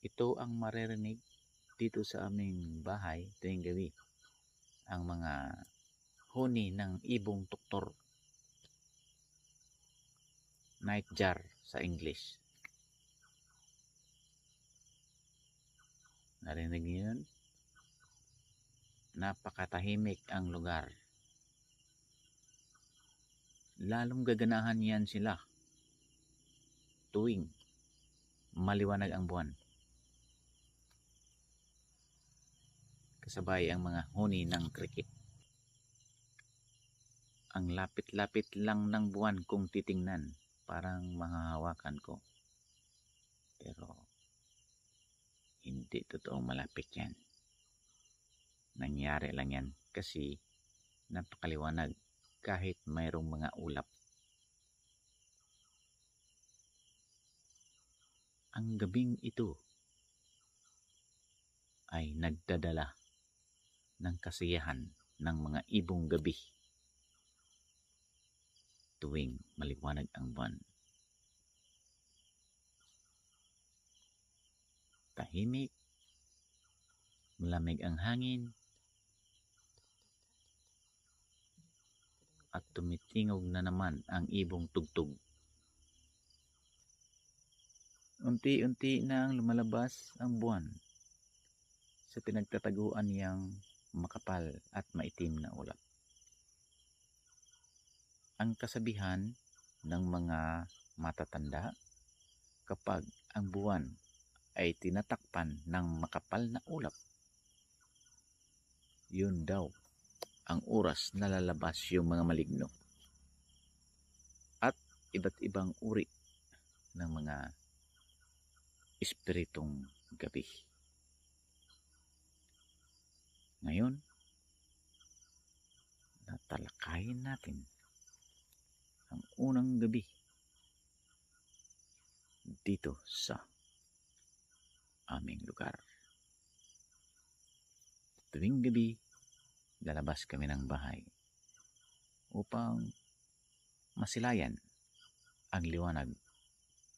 Ito ang maririnig dito sa aming bahay tuwing gabi. Ang mga huni ng ibong tuktor. Nightjar sa English. Narinig niyo yun? Napakatahimik ang lugar. Lalong gaganahan yan sila tuwing maliwanag ang buwan. Kasabay ang mga huni ng cricket. Ang lapit-lapit lang ng buwan kung titingnan, parang mahahawakan ko. Pero hindi totoong malapit yan. Nangyari lang yan kasi napakaliwanag kahit mayroong mga ulap. Ang gabing ito ay nagdadala ng kasiyahan ng mga ibong gabi tuwing maliwanag ang buwan. Tahimik, malamig ang hangin, at tumitingog na naman ang ibong tugtog. Unti-unti na ang lumalabas ang buwan sa pinagtataguan niyang makapal at maitim na ulap. Ang kasabihan ng mga matatanda kapag ang buwan ay tinatakpan ng makapal na ulap, yun daw ang oras na lalabas yung mga maligno at iba't ibang uri ng mga espiritong gabi. Ngayon, natalakayin natin ang unang gabi dito sa aming lugar. Tuwing gabi, lalabas kami ng bahay upang masilayan ang liwanag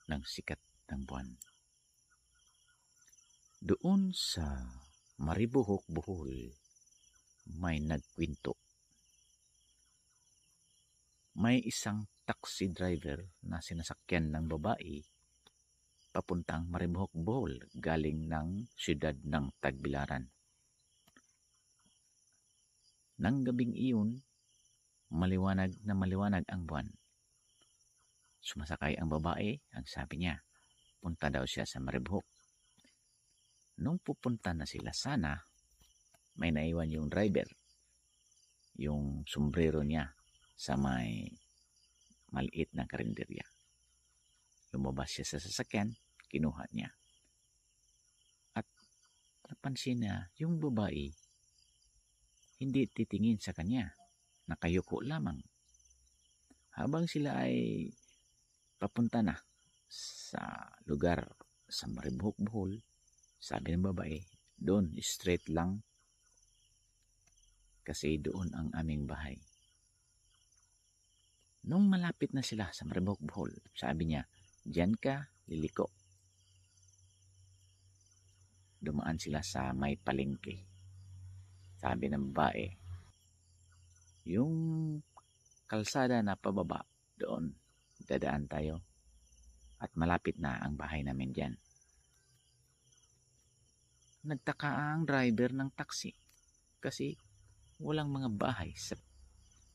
ng sikat ng buwan. Doon sa Maribuhok, Bohol, may nagkwinto. May isang taxi driver na sinasakyan ng babae papuntang Maribuhok, Bohol galing ng siyudad ng Tagbilaran. Nang gabing iyon, maliwanag na maliwanag ang buwan. Sumasakay ang babae, ang sabi niya, punta daw siya sa Maribuhok. Nung pupunta na sila sana, may naiwan yung driver. Yung sombrero niya sa may maliit na karinderya. Lumabas siya sa sasakyan, kinuha niya. At napansin niya yung babae hindi titingin sa kanya. Nakayuko lamang. Habang sila ay papunta na sa lugar sa Maribuhok, Bohol, sabi ng babae, doon, straight lang. Kasi doon ang aming bahay. Nung malapit na sila sa Maribuhok, Bohol, sabi niya, Diyan ka, liliko. Dumaan sila sa may palengke. Sabi ng babae, yung kalsada na pababa doon, dadaan tayo at malapit na ang bahay namin dyan. Nagtaka ang driver ng taxi kasi walang mga bahay sa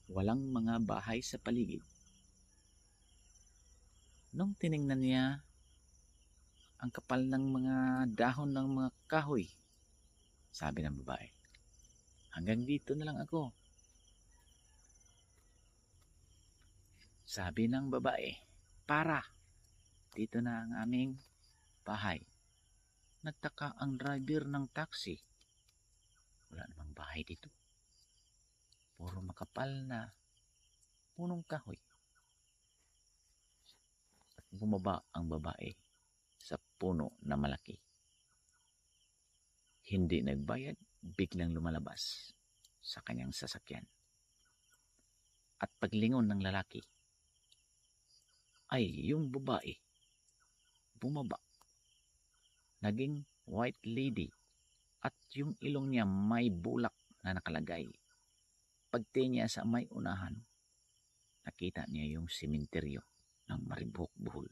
walang mga bahay sa paligid. Nung tiningnan niya ang kapal ng mga dahon ng mga kahoy, sabi ng babae, hanggang dito na lang ako. Sabi ng babae, para, dito na ang aming bahay. Nagtaka ang driver ng taxi. Wala namang bahay dito. Puro makapal na punong kahoy. Bumaba ang babae sa puno na malaki. Hindi nagbayad, biglang lumalabas sa kanyang sasakyan. At paglingon ng lalaki, ay yung babae bumaba naging white lady at yung ilong niya may bulak na nakalagay. Pagtingin niya sa may unahan, nakita niya yung simenteryo ng Maribok Buhol.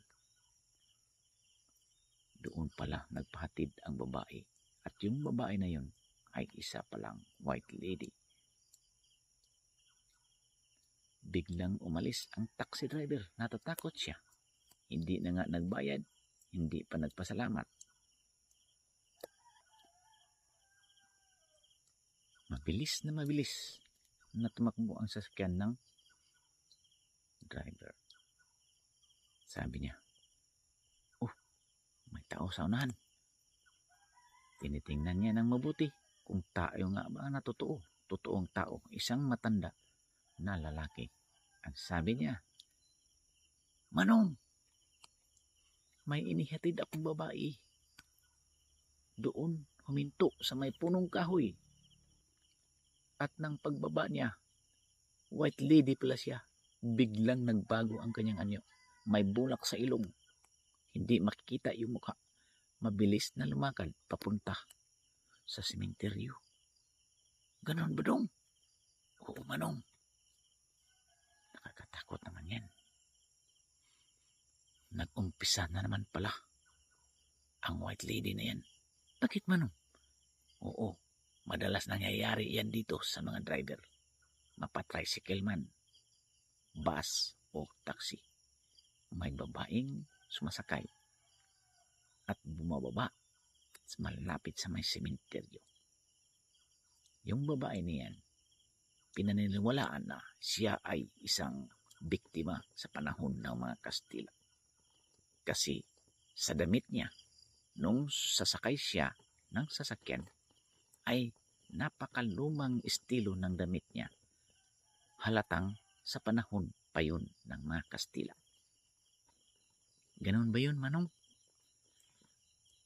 Doon pala nagpahatid ang babae at yung babae na yun ay isa palang white lady. Biglang umalis ang taxi driver. Natatakot siya. Hindi na nga nagbayad. Hindi pa nagpasalamat. Mabilis na mabilis na tumakbo ang sasakyan ng driver. Sabi niya, Oh, may tao sa unahan. Tinitingnan niya ng mabuti kung tayo nga ba na totoo. Totoong tao, isang matanda na lalaki. Ang sabi niya, Manong, may inihatid akong babae. Doon huminto sa may punong kahoy. At nang pagbaba niya, white lady pala siya. Biglang nagbago ang kanyang anyo. May bulak sa ilong. Hindi makikita yung mukha. Mabilis na lumakad papunta sa sementeryo. Ganon ba dong? Oo, manong. Nakakatakot naman yan. Nag-umpisa na naman pala ang white lady na yan. Bakit manong? Oo, madalas nangyayari yan dito sa mga driver. Mapatricycle man, bus o taxi. May babaeng sumasakay at bumababa sa malapit sa may sementeryo. Yung babae niyan, pinaniniwalaan na siya ay isang biktima sa panahon ng mga Kastila. Kasi sa damit niya, nung sasakay siya ng sasakyan, ay napakalumang estilo ng damit niya. Halatang sa panahon pa yun ng mga Kastila. Ganon ba yun, Manong?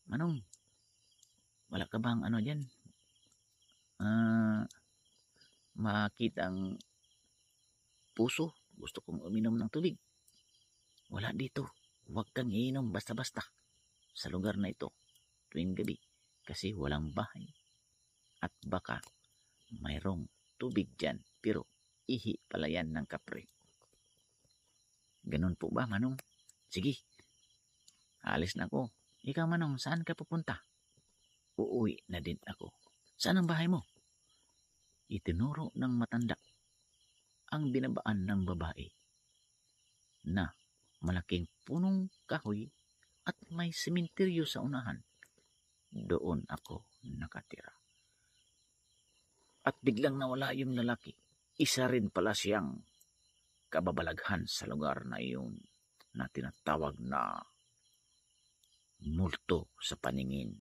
Manong, wala ka bang ano dyan? Ah, makita ang puso. Gusto kong uminom ng tubig. Wala dito. Huwag kang iinom basta-basta sa lugar na ito tuwing gabi kasi walang bahay. At baka mayroong tubig dyan pero ihi pala yan ng kapre. Ganun po ba, Manong? Sige. Alis na ako. Ikaw, Manong, saan ka pupunta? Uuwi na din ako. Saan ang bahay mo? Itinuro ng matanda ang binabaan ng babae na malaking punong kahoy at may sementeryo sa unahan. Doon ako nakatira. At biglang nawala yung lalaki. Isa rin pala siyang kababalaghan sa lugar na iyon na tinatawag na multo sa paningin